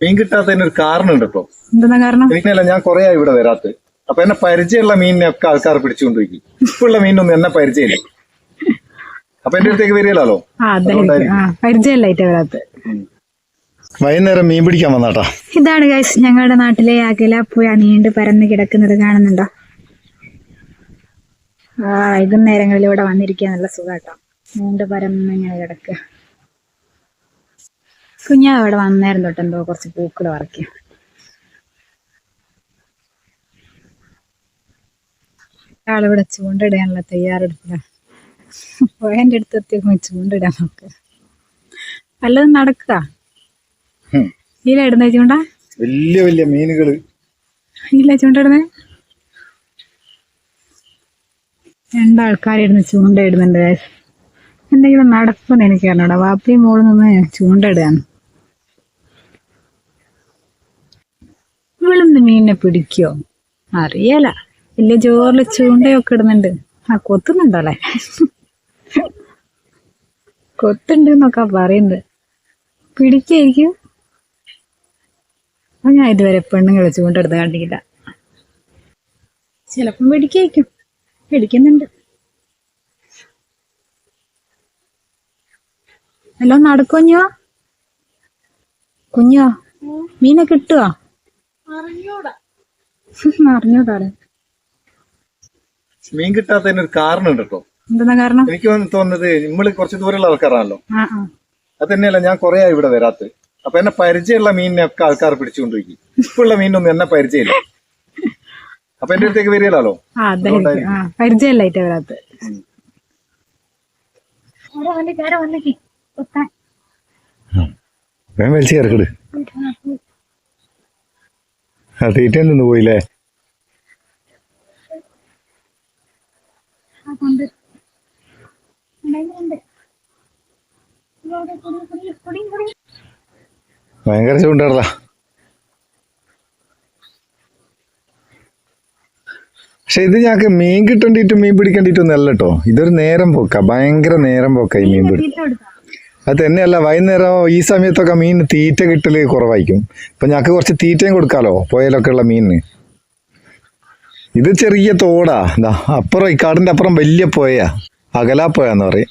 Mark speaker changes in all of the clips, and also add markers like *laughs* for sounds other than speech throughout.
Speaker 1: മീൻ കിട്ടാത്തതിന് ഒരു കാരണം ഉണ്ട് കേട്ടോ
Speaker 2: എന്താ കാരണം?
Speaker 1: എനിക്കല്ല ഞാൻ കുറെ ആയി ഇവിടെ വരാത്ത. അപ്പൊ എന്നെ പരിചയമുള്ള മീനിനെ ഒക്കെ ആൾക്കാർ പിടിച്ചുകൊണ്ടിരിക്കും ഇപ്പുള്ള മീനൊന്നും എന്നെ പരിചയമില്ല. അപ്പൊ എന്റെ അടുത്തേക്ക് വരികയല്ലോ
Speaker 2: പരിചയമില്ലായിട്ട് വരാത്ത.
Speaker 1: വൈകുന്നേരം മീൻ പിടിക്കാൻ വന്നാട്ടാ?
Speaker 2: ഇതാണ് ഗൈസ് ഞങ്ങളുടെ നാട്ടിലെ അകല പുഴ നീണ്ടു പരന്ന് കിടക്കുന്നത് കാണുന്നുണ്ടോ? ആ വൈകുന്നേരങ്ങളിൽ ഇവിടെ വന്നിരിക്കാൻ നല്ല സുഖാട്ടോ. നീണ്ടു പരന്ന് ഇങ്ങനെ കിടക്കുക. കുഞ്ഞാ അവിടെ വന്നേരം തൊട്ടെന്തോ കുറച്ച് പൂക്കൾ വറക്കും ആളിവിടെ ചൂണ്ടിടാനുള്ള തയ്യാറെടുപ്പില്ല പോയന്റെ അടുത്ത് എത്തിയപ്പോ ചൂണ്ടിടാൻ നോക്ക് വല്ലതും നടക്കുക ഇല്ല ഇടുന്ന ചൂണ്ട?
Speaker 1: വലിയ വലിയ മീനുകൾ.
Speaker 2: ഇല്ല ചൂണ്ടിടുന്നേ രണ്ടാൾക്കാരിടുന്ന് ചൂണ്ടയിടുന്നുണ്ട്. എന്തെങ്കിലും നടക്കുമെന്ന് എനിക്ക് അറിഞ്ഞൂടാ വാപ്പിയും മോളിൽ നിന്ന് ചൂണ്ട ഇവളൊന്ന് മീനിനെ പിടിക്കോ? അറിയാല. വലിയ ചോറിൽ ചൂണ്ടയൊക്കെ ഇടുന്നുണ്ട്. ആ കൊത്തുന്നുണ്ടല്ലേ കൊത്തുണ്ട് എന്നൊക്കെ പറയുന്നത് പിടിക്കായിരിക്കും. അപ്പൊ ഞാൻ ഇതുവരെ പെണ്ണുങ്ങളെ ചൂണ്ടെടുത്ത് കണ്ടില്ല ചിലപ്പം പിടിക്കായിരിക്കും. പിടിക്കുന്നുണ്ട്. ഹലോ നടക്കുഞ്ഞോ കുഞ്ഞോ? മീനെ കിട്ടുവോ? *laughs*
Speaker 1: മീൻ കിട്ടാത്തതിന് ഒരു കാരണം ഉണ്ട് കേട്ടോ.
Speaker 2: എന്തെന്നാ കാരണം?
Speaker 1: എനിക്ക് തോന്നുന്നത് നമ്മൾ കുറച്ച് ദൂരെയുള്ള ആൾക്കാരാണല്ലോ. അത് തന്നെയല്ല ഞാൻ കൊറേ ആയി ഇവിടെ വരാത്തത് അപ്പൊ എന്നെ പരിചയമുള്ള മീനിനെ ഒക്കെ ആൾക്കാർ പിടിച്ചുകൊണ്ടിരിക്കും ഇപ്പുള്ള മീനൊന്നും എന്നെ പരിചയമില്ല. അപ്പൊ എന്റെ അടുത്തേക്ക് വരികയല്ലോ
Speaker 2: പരിചയമില്ലായിട്ട് വരാത്ത.
Speaker 1: വലിച്ചു ചേർക്കട് തീറ്റ നിന്ന് പോയില്ലേ? ഭയങ്കര ചൂണ്ടാ പക്ഷെ ഇത് ഞങ്ങക്ക് മീൻ കിട്ടണ്ടിട്ട് മീൻ പിടിക്കണ്ടിട്ടൊന്നല്ലോ അല്ല കേട്ടോ ഇതൊരു നേരം പോക്ക. ഭയങ്കര നേരം പോക്ക ഈ മീൻ പിടി അത് തന്നെയല്ല വൈകുന്നേരം ഈ സമയത്തൊക്കെ മീൻ തീറ്റ കിട്ടൽ കുറവായിരിക്കും. ഇപ്പൊ ഞങ്ങൾക്ക് കുറച്ച് തീറ്റയും കൊടുക്കാലോ പുഴയിലൊക്കെ ഉള്ള മീനിന്. ഇത് ചെറിയ തോടാ എന്താ അപ്പുറം ഈ കാടിന്റെ അപ്പുറം വലിയ പുഴയാ അകലാ പോയാന്ന് പറയും.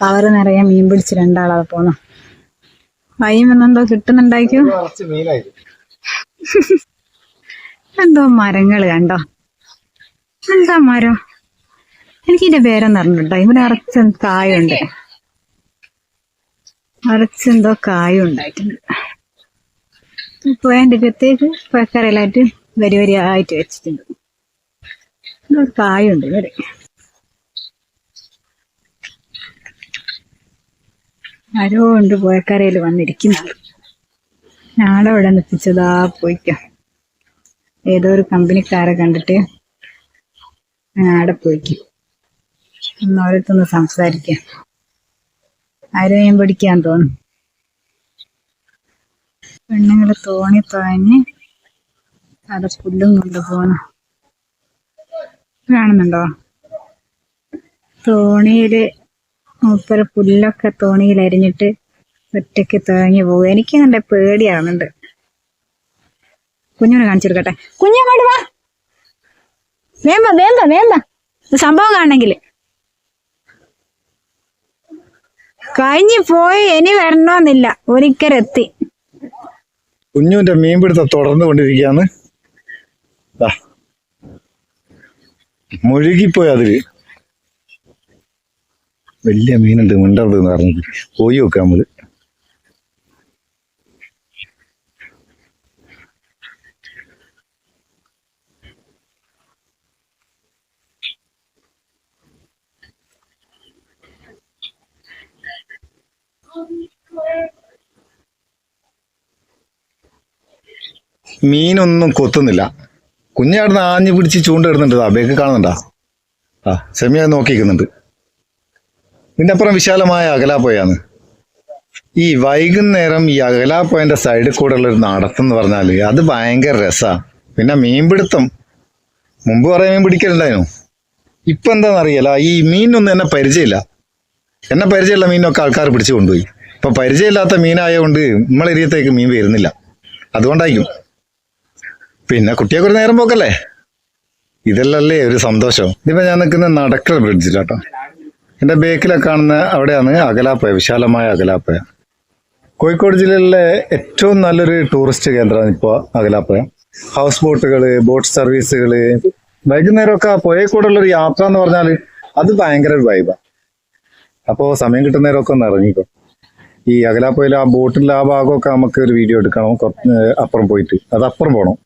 Speaker 2: കവറ് നിറയെ മീൻ പിടിച്ച് രണ്ടാളാ പോന്നു. വൈകും എന്നെന്തോ കിട്ടുന്നുണ്ടായിരിക്കും എന്തോ മരങ്ങൾ കണ്ടോ? എന്താ മരം? എനിക്ക് ഇതിന്റെ പേരൊന്നും അറിഞ്ഞിട്ടോ ഇവിടെ അറച്ച കായുണ്ട്. അറച്ചെന്തോ കായ ഉണ്ടായിട്ടുണ്ട് ഇപ്പൊ എന്റെ അടുത്തേക്ക് പക്കരയിലായിട്ട് വരി വരി ആയിട്ട് വെച്ചിട്ടുണ്ട്. കായുണ്ട് ഇവിടെ. ആരോ ഉണ്ട് പോയക്കരയിൽ വന്നിരിക്കുന്നത്. ഞാളെ ഇവിടെ നിൽപ്പിച്ചതാ പോയിക്കാം. ഏതോ ഒരു കമ്പനിക്കാരെ കണ്ടിട്ട് ഞാടെ പോയിക്കും. ഒന്ന് ഓരോരുത്തൊന്ന് സംസാരിക്കാം. ആരും ഞാൻ പഠിക്കാൻ തോന്നും പെണ്ണുങ്ങൾ തോണി തോന്നി അവിടെ പുല്ലും കൊണ്ടുപോകണം കാണുന്നുണ്ടോ? തോണിയിൽ മൂപ്പര പുല്ലൊക്കെ തോണിയിൽ അരിഞ്ഞിട്ട് ഒറ്റയ്ക്ക് തേങ്ങി പോകും എനിക്ക് നല്ല പേടിയാവുന്നുണ്ട്. കുഞ്ഞിനെ കാണിച്ചു കൊടുക്കട്ടെ. വാ. വേമ്പ വേമ്പ വേമ്പ. സംഭവം കാണണമെങ്കിൽ കഴിഞ്ഞു പോയി ഇനി വരണമെന്നില്ല. ഒരിക്കലെത്തി.
Speaker 1: കുഞ്ഞുവിന്റെ മീൻപിടുത്തം തുടർന്നു കൊണ്ടിരിക്കുകയാണ്. മുഴുകിപ്പോയി അതിൽ. വലിയ മീനുണ്ട് മിണ്ടരുത് എന്ന് പറഞ്ഞത് പോയി നോക്കാം നമ്മൾ. മീനൊന്നും കൊത്തുന്നില്ല. കുഞ്ഞാടുന്ന് ആഞ്ഞു പിടിച്ച് ചൂണ്ടിടുന്നുണ്ട് ആ ബേക്ക് കാണുന്നുണ്ടാ? ആ സെമിയ നോക്കിക്കുന്നുണ്ട് ഇതിന്റെ അപ്പുറം വിശാലമായ അകലാപ്പോയാണ്. ഈ വൈകുന്നേരം ഈ അകലാപ്പോയന്റെ സൈഡിൽ കൂടെ ഉള്ളൊരു നടത്തം എന്ന് പറഞ്ഞാൽ അത് ഭയങ്കര രസാ. പിന്നെ മീൻപിടുത്തം. മുമ്പ് പറയാൻ മീൻ പിടിക്കലുണ്ടായിരുന്നു. ഇപ്പൊ എന്താണെന്നറിയില്ല ഈ മീനൊന്നും എന്നെ പരിചയമില്ല. എന്നെ പരിചയമുള്ള മീനൊക്കെ ആൾക്കാർ പിടിച്ചു കൊണ്ടുപോയി. ഇപ്പൊ പരിചയമില്ലാത്ത മീനായതുകൊണ്ട് നമ്മളെരിയത്തേക്ക് മീൻ വരുന്നില്ല. അതുകൊണ്ടായിരിക്കും. പിന്നെ കുട്ടിയൊക്കെ ഒരു നേരം പോക്കല്ലേ? ഇതല്ലല്ലേ ഒരു സന്തോഷം. ഇതിപ്പോ ഞാൻ നിൽക്കുന്ന നടക്കൽ ബ്രിഡ്ജിലാട്ടോ എന്റെ ബേക്കിലൊക്കെ കാണുന്ന അവിടെയാണ് അകലാപ്പയ വിശാലമായ അകലാപ്പയ കോഴിക്കോട് ജില്ലയിലെ ഏറ്റവും നല്ലൊരു ടൂറിസ്റ്റ് കേന്ദ്രമാണ് ഇപ്പോൾ അകലാപ്പയ ഹൗസ് ബോട്ടുകൾ ബോട്ട് സർവീസുകൾ വൈകുന്നേരമൊക്കെ പുഴയിൽ കൂടെ ഒരു യാത്ര എന്ന് പറഞ്ഞാൽ അത് ഭയങ്കര ഒരു വൈബാണ് അപ്പോൾ സമയം കിട്ടുന്ന നേരമൊക്കെ ഒന്ന് ഇറങ്ങിക്കോ. ഈ അകലാപ്പുഴയിൽ ആ ബോട്ടിൽ ആ ഭാഗമൊക്കെ നമുക്ക് ഒരു വീഡിയോ എടുക്കണം കുറച്ച് അപ്പുറം പോയിട്ട്. അത് അപ്പുറം പോകണം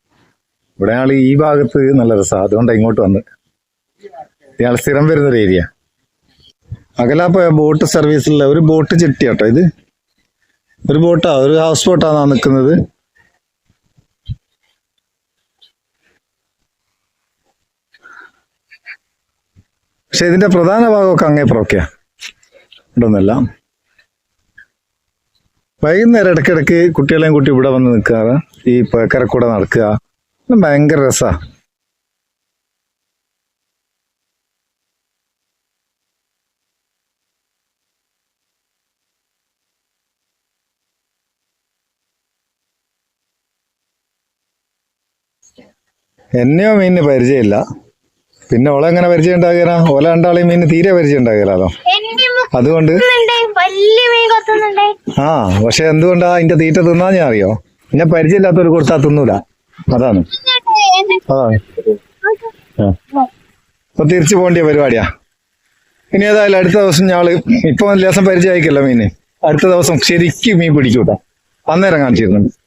Speaker 1: ഇവിടെ ആൾ ഈ ഭാഗത്ത് നല്ല രസമാണ് അതുകൊണ്ടാണ് ഇങ്ങോട്ട് വന്ന്. ഇയാൾ സ്ഥിരം വരുന്നൊരു ഏരിയ അകലാപ്പുഴ ബോട്ട് സർവീസിലുള്ള ഒരു ബോട്ട് ചെട്ടി കേട്ടോ ഇത്. ഒരു ബോട്ടാ ഒരു ഹൗസ് ബോട്ടാണ് നിൽക്കുന്നത് പക്ഷെ ഇതിന്റെ പ്രധാന ഭാഗമൊക്കെ അങ്ങേപ്പുറമൊക്കെയാ. ഉണ്ടെന്നല്ല വൈകുന്നേരം ഇടയ്ക്കിടയ്ക്ക് കുട്ടികളെയും കൂട്ടി ഇവിടെ വന്ന് നിൽക്കാറ്. ഈ കരക്കൂടെ നടക്കുക. ഭയങ്കര രസാ. എന്നെയോ മീനിന് പരിചയമില്ല. പിന്നെ ഓളെ എങ്ങനെ പരിചയം ഉണ്ടാകിയാ ഓല രണ്ടാളെയും മീനിന് തീരെ പരിചയം ഉണ്ടാകില്ലല്ലോ അതുകൊണ്ട്? ആ പക്ഷെ എന്തുകൊണ്ടാ അതിന്റെ തീറ്റ തിന്നാ ഞാൻ അറിയോ പിന്നെ പരിചയമില്ലാത്തവർ കൊടുത്താ തിന്നൂല. അതാണ്. അതാണ്. അപ്പൊ തിരിച്ചു പോകേണ്ട പരിപാടിയാ. ഇനി ഏതായാലും അടുത്ത ദിവസം ഞങ്ങൾ ഇപ്പൊ ലേസം പരിചയമായിക്കല്ലോ മീന്. അടുത്ത ദിവസം ശരിക്കും മീൻ പിടിക്കൂട്ടാ. അന്നേരം കാണിച്ചിരുന്നുണ്ട്